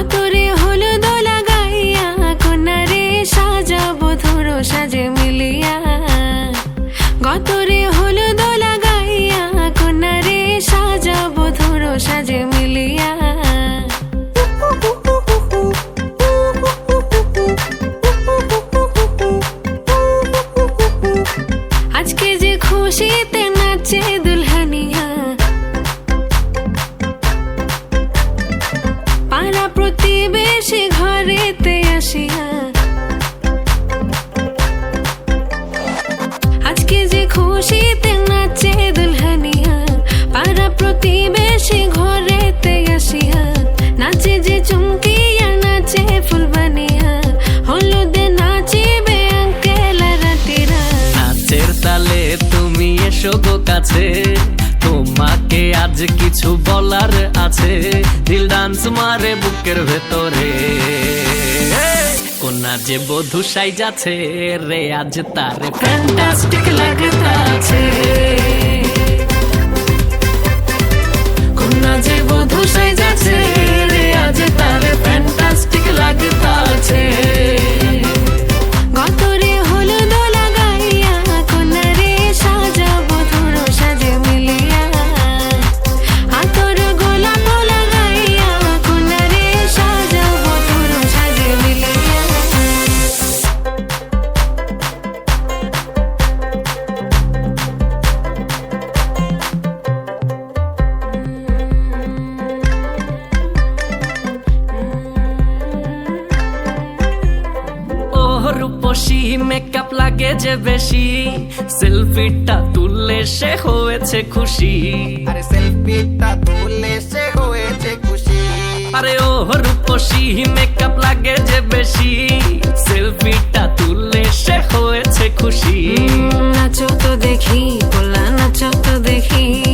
গতরে হলুদ লাগাইয়া কন্যারে সাজাবো, ধরো সাজে মিলিয়া। গতরে হলুদ লাগাইয়া কন্যারে সাজাবো, ধরো সাজে মিলিয়া। আজকে যে খুশিতে নাচে প্রতিবেশী ঘরেতে আসিয়া। আজকে যে খুশিতে নাচে দুলহানিয়া, পাড়া প্রতিবেশী ঘরেতে আসিয়া, নাচে যে চুমকিয়া, নাচে ফুলবানিয়া হলুদে তালে তুমি কাছে তোমাকে আজ কিছু বলার আছে। দিল ডান্স মারে বুকের ভেতরে। কোনা যে বধু সাই যাচ্ছে, রে আজ তারে ফ্যান্টাস্টিক লাগতাছে কোনা যে বধু সাই যাচ্ছে, রে আজ তারে ফ্যান্টাস্টিক লাগতাছে মেকআপ লাগে যে বেশি। সেলফিটা তুললে সে হয়েছে খুশি। আরে সেলফিটা তুললে সে হয়েছে খুশি। আরে ও রূপসী মেকআপ লাগে যে বেশি। সেলফিটা তুললে সে হয়েছে খুশি। নাচো তো দেখি বলা নাচো তো দেখি।